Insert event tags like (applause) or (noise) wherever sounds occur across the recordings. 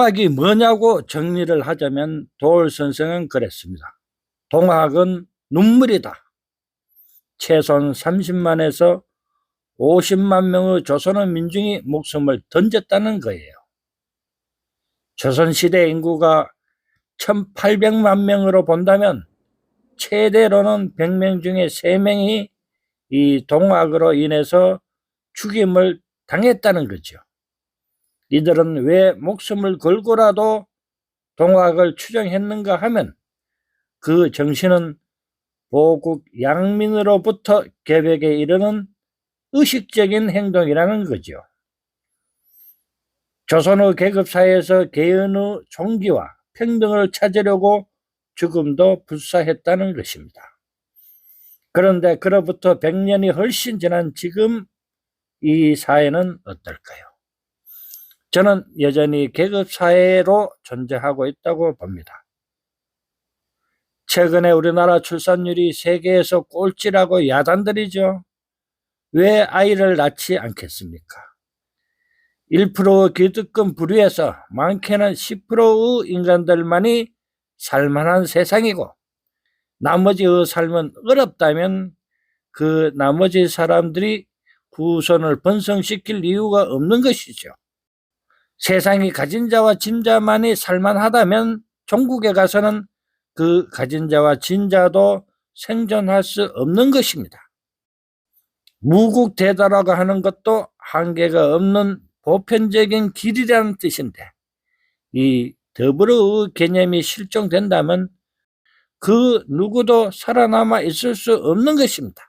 동학이 뭐냐고 정리를 하자면 도올 선생은 그랬습니다. 동학은 눈물이다. 최소한 30만에서 50만 명의 조선의 민중이 목숨을 던졌다는 거예요. 조선시대 인구가 1800만 명으로 본다면 최대로는 100명 중에 3명이 이 동학으로 인해서 죽임을 당했다는 거죠. 이들은 왜 목숨을 걸고라도 동학을 추정했는가 하면 그 정신은 보국 양민으로부터 개벽에 이르는 의식적인 행동이라는 거죠. 조선의 계급사회에서 개연의 종기와 평등을 찾으려고 죽음도 불사했다는 것입니다. 그런데 그로부터 100년이 훨씬 지난 지금 이 사회는 어떨까요? 저는 여전히 계급사회로 존재하고 있다고 봅니다. 최근에 우리나라 출산율이 세계에서 꼴찌라고 야단들이죠. 왜 아이를 낳지 않겠습니까? 1%의 기득권 부류에서 많게는 10%의 인간들만이 살만한 세상이고 나머지의 삶은 어렵다면 그 나머지 사람들이 후손을 번성시킬 이유가 없는 것이죠. 세상이 가진 자와 진 자만이 살만하다면 종국에 가서는 그 가진 자와 진 자도 생존할 수 없는 것입니다. 무국 대다라고 하는 것도 한계가 없는 보편적인 길이라는 뜻인데 이 더불어의 개념이 실종된다면 그 누구도 살아남아 있을 수 없는 것입니다.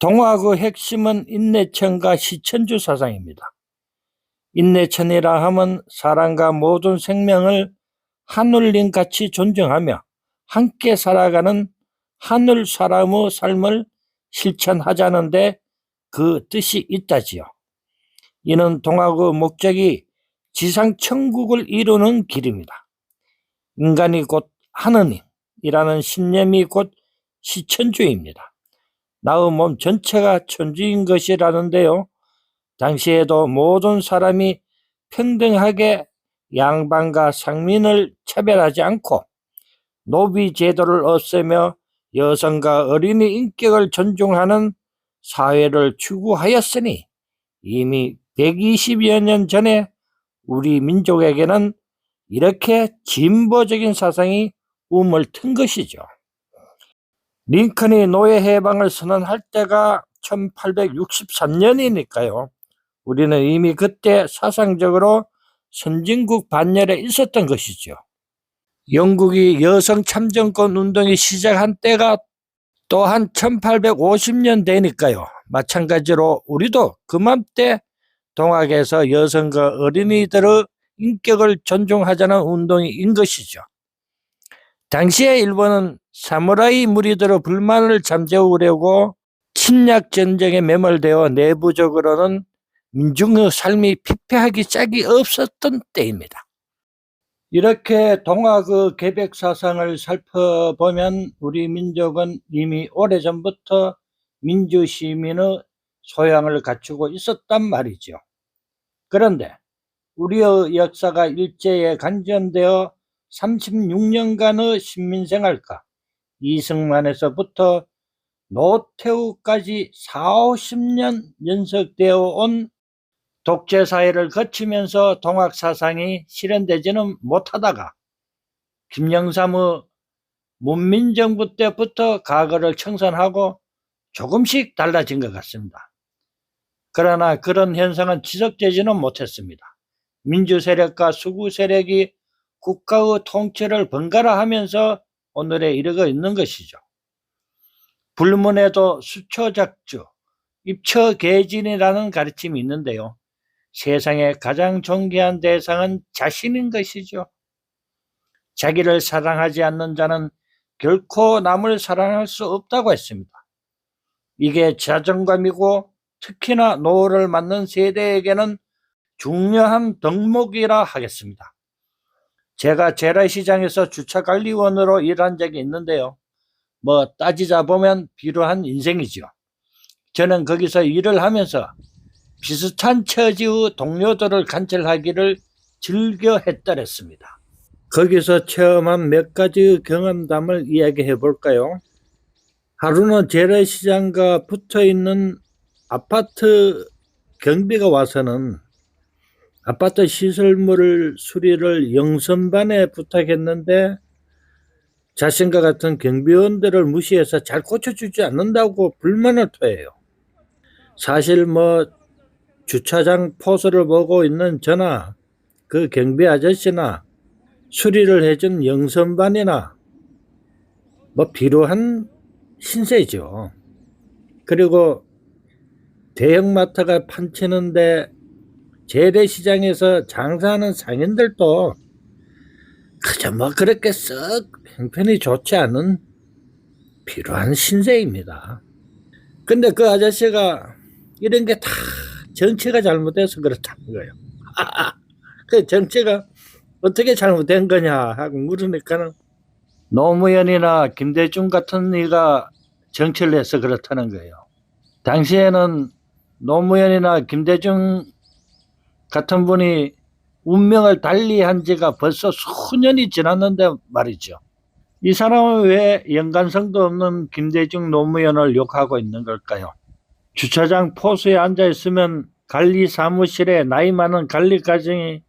동학의 핵심은 인내천과 시천주 사상입니다. 인내천이라 하면 사람과 모든 생명을 하늘님 같이 존중하며 함께 살아가는 하늘 사람의 삶을 실천하자는데 그 뜻이 있다지요. 이는 동학의 목적이 지상 천국을 이루는 길입니다. 인간이 곧 하느님이라는 신념이 곧 시천주입니다. 나의 몸 전체가 천주인 것이라는데요. 당시에도 모든 사람이 평등하게 양반과 상민을 차별하지 않고 노비 제도를 없애며 여성과 어린이 인격을 존중하는 사회를 추구하였으니 이미 120여 년 전에 우리 민족에게는 이렇게 진보적인 사상이 움을 튼 것이죠. 링컨이 노예 해방을 선언할 때가 1863년이니까요. 우리는 이미 그때 사상적으로 선진국 반열에 있었던 것이죠. 영국이 여성 참정권 운동이 시작한 때가 또한 1850년 되니까요. 마찬가지로 우리도 그맘때 동학에서 여성과 어린이들의 인격을 존중하자는 운동인 것이죠. 당시에 일본은 사무라이 무리들의 불만을 잠재우려고 침략 전쟁에 매몰되어 내부적으로는 민중의 삶이 피폐하기 짝이 없었던 때입니다. 이렇게 동학의 개벽 사상을 살펴보면 우리 민족은 이미 오래전부터 민주 시민의 소양을 갖추고 있었단 말이죠. 그런데 우리의 역사가 일제에 간전되어 36년간의 신민생활과 이승만에서부터 노태우까지 4, 50년 연속되어 온 독재 사회를 거치면서 동학 사상이 실현되지는 못하다가 김영삼의 문민정부 때부터 과거를 청산하고 조금씩 달라진 것 같습니다. 그러나 그런 현상은 지속되지는 못했습니다. 민주 세력과 수구 세력이 국가의 통치를 번갈아 하면서 오늘에 이르고 있는 것이죠. 불문에도 수초작주, 입처계진이라는 가르침이 있는데요. 세상에 가장 존귀한 대상은 자신인 것이죠. 자기를 사랑하지 않는 자는 결코 남을 사랑할 수 없다고 했습니다. 이게 자존감이고 특히나 노후를 맞는 세대에게는 중요한 덕목이라 하겠습니다. 제가 재래시장에서 주차관리원으로 일한 적이 있는데요. 뭐 따지자 보면 비루한 인생이죠. 저는 거기서 일을 하면서 비슷한 처지의 동료들을 관찰하기를 즐겨 했더랬습니다. 거기서 체험한 몇 가지 경험담을 이야기해 볼까요? 하루는 재래시장과 붙어 있는 아파트 경비가 와서는 아파트 시설물 수리를 영선반에 부탁했는데 자신과 같은 경비원들을 무시해서 잘 고쳐주지 않는다고 불만을 토해요. 사실 뭐 주차장 포스를 보고 있는 저나 그 경비 아저씨나 수리를 해준 영선반이나 뭐 비루한 신세죠. 그리고 대형마트가 판치는데 재래시장에서 장사하는 상인들도 그저 뭐 그렇게 썩 형편이 좋지 않은 필요한 신세입니다. 근데 그 아저씨가 이런 게 다 정치가 잘못돼서 그렇다는 거예요. (laughs) 그 정치가 어떻게 잘못된 거냐 하고 물으니까는 노무현이나 김대중 같은 이가 정치를 해서 그렇다는 거예요. 당시에는 노무현이나 김대중 같은 분이 운명을 달리한 지가 벌써 수년이 지났는데 말이죠. 이 사람은 왜 연관성도 없는 김대중 노무현을 욕하고 있는 걸까요? 주차장 포수에 앉아 있으면 관리 사무실에 나이 많은 관리 과정이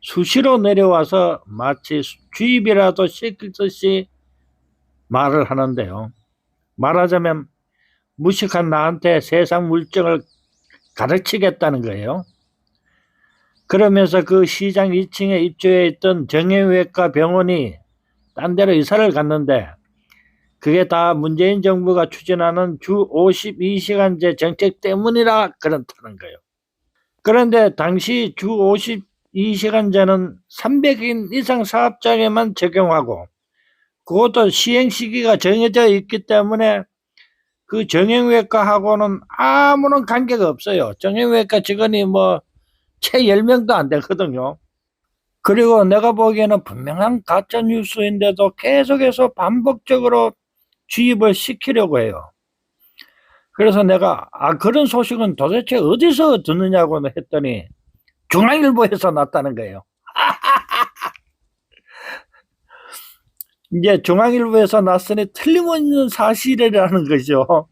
수시로 내려와서 마치 주입이라도 시키듯이 말을 하는데요. 말하자면 무식한 나한테 세상 물정을 가르치겠다는 거예요. 그러면서 그 시장 2층에 입주해 있던 정형외과 병원이 딴 데로 이사를 갔는데 그게 다 문재인 정부가 추진하는 주 52시간제 정책 때문이라 그렇다는 거예요. 그런데 당시 주 52시간제는 300인 이상 사업장에만 적용하고 그것도 시행 시기가 정해져 있기 때문에 그 정형외과하고는 아무런 관계가 없어요. 정형외과 직원이 뭐 채 10명도 안 되거든요. 그리고 내가 보기에는 분명한 가짜 뉴스인데도 계속해서 반복적으로 주입을 시키려고 해요. 그래서 내가 아 그런 소식은 도대체 어디서 듣느냐고 했더니 중앙일보에서 났다는 거예요. (laughs) 이제 중앙일보에서 났으니 틀림없는 사실이라는 거죠.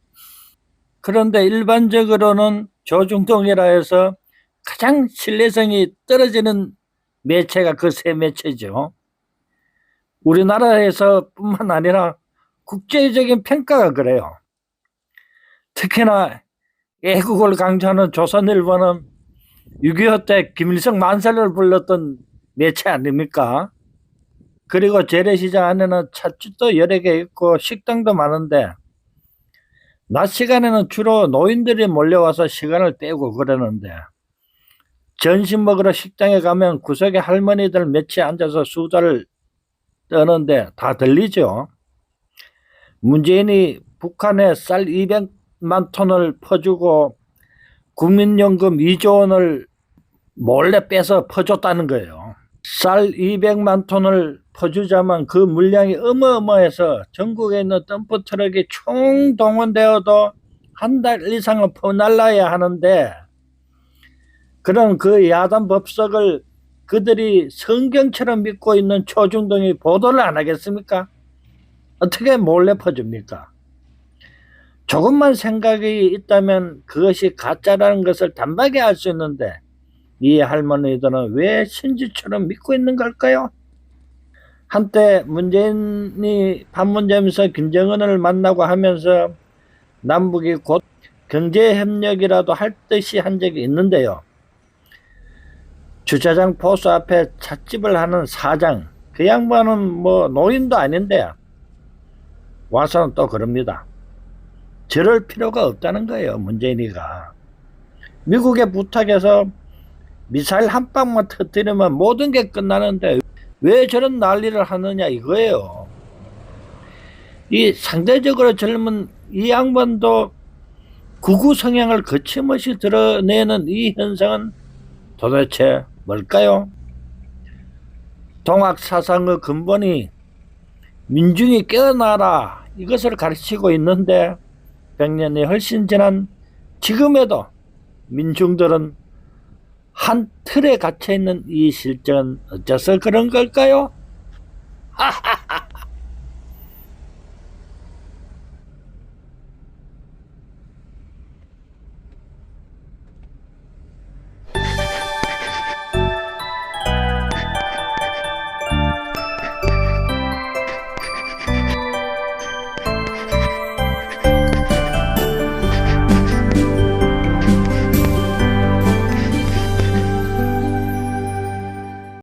그런데 일반적으로는 조중동이라 해서 가장 신뢰성이 떨어지는 매체가 그 세 매체죠. 우리나라에서 뿐만 아니라 국제적인 평가가 그래요. 특히나 애국을 강조하는 조선일보는 6.25 때 김일성 만세를 불렀던 매체 아닙니까? 그리고 재래시장 안에는 찻집도 여러 개 있고 식당도 많은데 낮 시간에는 주로 노인들이 몰려와서 시간을 때우고 그러는데 점심 먹으러 식당에 가면 구석에 할머니들 몇이 앉아서 수다를 떠는데 다 들리죠. 문재인이 북한에 쌀 200만 톤을 퍼주고 국민연금 2조 원을 몰래 빼서 퍼줬다는 거예요. 쌀 200만 톤을 퍼주자면 그 물량이 어마어마해서 전국에 있는 덤프 트럭이 총 동원되어도 한 달 이상은 퍼날라야 하는데 그런 그 야단 법석을 그들이 성경처럼 믿고 있는 초중동이 보도를 안 하겠습니까? 어떻게 몰래 퍼줍니까? 조금만 생각이 있다면 그것이 가짜라는 것을 단박에 알 수 있는데 이 할머니들은 왜 신지처럼 믿고 있는 걸까요? 한때 문재인이 판문점에서 김정은을 만나고 하면서 남북이 곧 경제협력이라도 할 듯이 한 적이 있는데요. 주차장 포수 앞에 찻집을 하는 사장, 그 양반은 뭐 노인도 아닌데 와서는 또 그럽니다. 저럴 필요가 없다는 거예요, 문재인이가. 미국에 부탁해서 미사일 한 방만 터뜨리면 모든 게 끝나는데 왜 저런 난리를 하느냐 이거예요. 이 상대적으로 젊은 이 양반도 구구 성향을 거침없이 드러내는 이 현상은 도대체 뭘까요? 동학 사상의 근본이 민중이 깨어나라 이것을 가르치고 있는데 100년이 훨씬 지난 지금에도 민중들은 한 틀에 갇혀 있는 이 실정은 어째서 그런 걸까요? (laughs) 하하!